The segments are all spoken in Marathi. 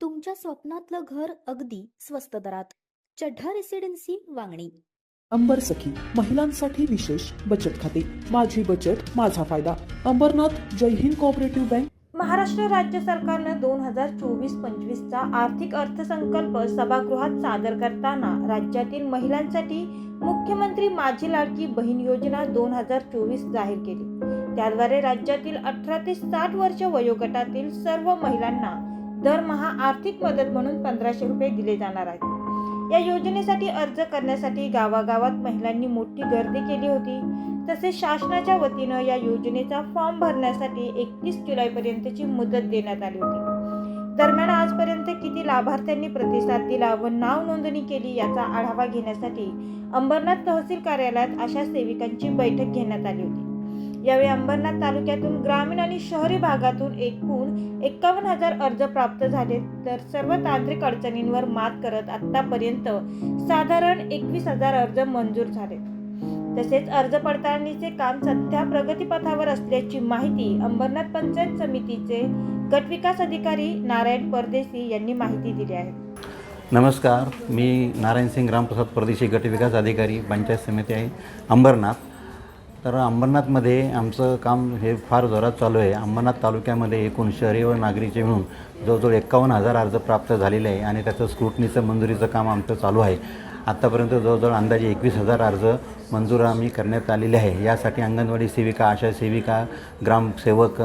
तुमच्या स्वप्नातलं घर अगदी स्वस्त दरात. चढ्ढा रेसिडेन्सी वांगणी. अंबर सखी महिलांसाठी विशेष बचत खाते. माझी बचत माझा फायदा. Ambernath Jai Hind cooperative bank. Maharashtra राज्य सरकारनं दोन हजार चोवीस पंचवीसचा आर्थिक अर्थसंकल्प सभागृहात सादर करताना राज्यातील महिलांसाठी मुख्यमंत्री माझी लाडकी बहीण योजना दोन हजार चोवीस जाहीर केली. त्याद्वारे राज्यातील अठरा ते साठ वर्ष वयोगटातील सर्व महिलांना दरमहा आर्थिक मदत म्हणून पंधराशे रुपये दिले जाणार आहेत. या योजनेसाठी अर्ज करण्यासाठी गावागावात महिलांनी मोठी गर्दी केली होती. तसेच शासनाच्या वतीनं या योजनेचा फॉर्म भरण्यासाठी एकतीस जुलैपर्यंतची मुदत देण्यात आली होती. दरम्यान आजपर्यंत किती लाभार्थ्यांनी प्रतिसाद दिला व नाव नोंदणी केली याचा आढावा घेण्यासाठी अंबरनाथ तहसील कार्यालयात अशा सेविकांची बैठक घेण्यात आली होती. यावेळी अंबरनाथ तालुक्यातून ग्रामीण आणि शहरी भागातून एकूण एकावन्न हजार अर्ज प्राप्त झाले. तर सर्व तांत्रिक अडचणींवर मात करत आतापर्यंत साधारण एकवीस हजार अर्ज मंजूर झाले. तसेच अर्ज पडताळणीचे काम सध्या प्रगतीपथावर असल्याची माहिती अंबरनाथ पंचायत समितीचे गटविकास अधिकारी नारायण परदेशी यांनी माहिती दिली आहे. नमस्कार मी नारायण सिंग रामप्रसाद परदेशी गट विकास अधिकारी पंचायत समिती आहे अंबरनाथ. तर अंबरनाथमध्ये आमचं काम हे फार जोरात चालू आहे. अंबरनाथ तालुक्यामध्ये एकूण शहरी व नागरीचे मिळून जवळजवळ एकावन्न हजार अर्ज प्राप्त झालेले आहे आणि त्याचं स्क्रुटनीचं मंजुरीचं काम आमचं चालू आहे. आत्तापर्यंत जवळजवळ अंदाजे एकवीस हजार अर्ज मंजूर आम्ही करण्यात आलेले आहे. यासाठी अंगणवाडी सेविका आशा सेविका ग्रामसेवक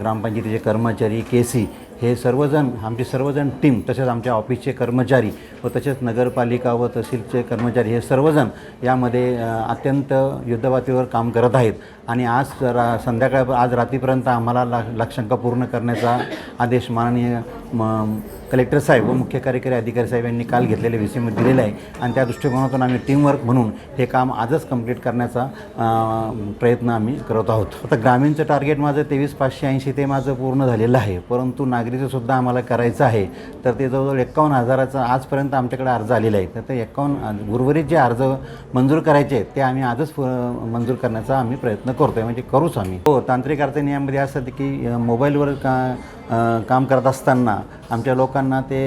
ग्रामपंचायतीचे कर्मचारी के सी हे सर्वजण आमचे सर्वजण टीम तसेच आमच्या ऑफिसचे कर्मचारी व तसेच नगरपालिका व तहसीलचे कर्मचारी हे सर्वजण यामध्ये अत्यंत युद्धपातळीवर काम करत आहेत. आणि आज रा संध्याकाळ आज रात्रीपर्यंत आम्हाला ला लक्षांक पूर्ण करण्याचा आदेश माननीय म कलेक्टर साहेब व मुख्य कार्यकारी अधिकारी साहेब यांनी काल घेतलेले विषयमध्ये दिलेला आहे. आणि त्या दृष्टिकोनातून आम्ही टीमवर्क म्हणून हे काम आजच कंप्लीट करण्याचा प्रयत्न आम्ही करत आहोत. आता ग्रामीणचं टार्गेट माझं तेवीस पाचशे ऐंशी ते माझं पूर्ण झालेलं आहे. परंतु नागरीचंसुद्धा आम्हाला करायचं आहे. तर ते जवळजवळ एकावन्न हजाराचं आजपर्यंत आमच्याकडे अर्ज आलेला आहे. तर ते एकावन्न उर्वरित जे अर्ज मंजूर करायचे आहेत ते आम्ही आजच मंजूर करण्याचा आम्ही प्रयत्न करतो आहे म्हणजे करूच आम्ही. हो तांत्रिक अर्थ नियमामध्ये असं की मोबाईलवर का काम करत असताना आमच्या लोकांना ते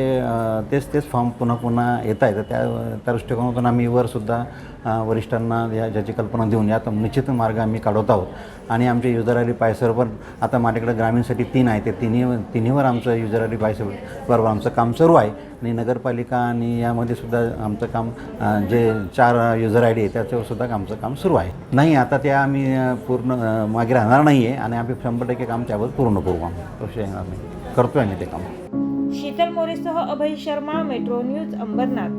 तेच तेच फॉर्म पुन्हा पुन्हा येत आहेत त्या त्या दृष्टिकोनातून आम्ही वरसुद्धा वरिष्ठांना या ज्याची कल्पना देऊन यात निश्चित मार्ग आम्ही काढवत आहोत. आणि आमचे युजर आय डी पायसर पण आता माझ्याकडे ग्रामीणसाठी तीन आहे ते तिन्ही तिन्हीवर आमचं युजर आय डी पायसर बरोबर आमचं काम सुरू आहे. आणि नगरपालिका आणि यामध्ये सुद्धा आमचं काम जे चार युजर आय डी आहे त्याच्यावर सुद्धा आमचं काम सुरू आहे. नाही आता त्या आम्ही पूर्ण मागे राहणार नाही आहे आणि आम्ही शंभर टक्के काम त्यावर पूर्ण करू आम्ही. विषय येणार नाही करतो आम्ही ते काम. शीतल मोरेसह अभय शर्मा मेट्रो न्यूज अंबरनाथ.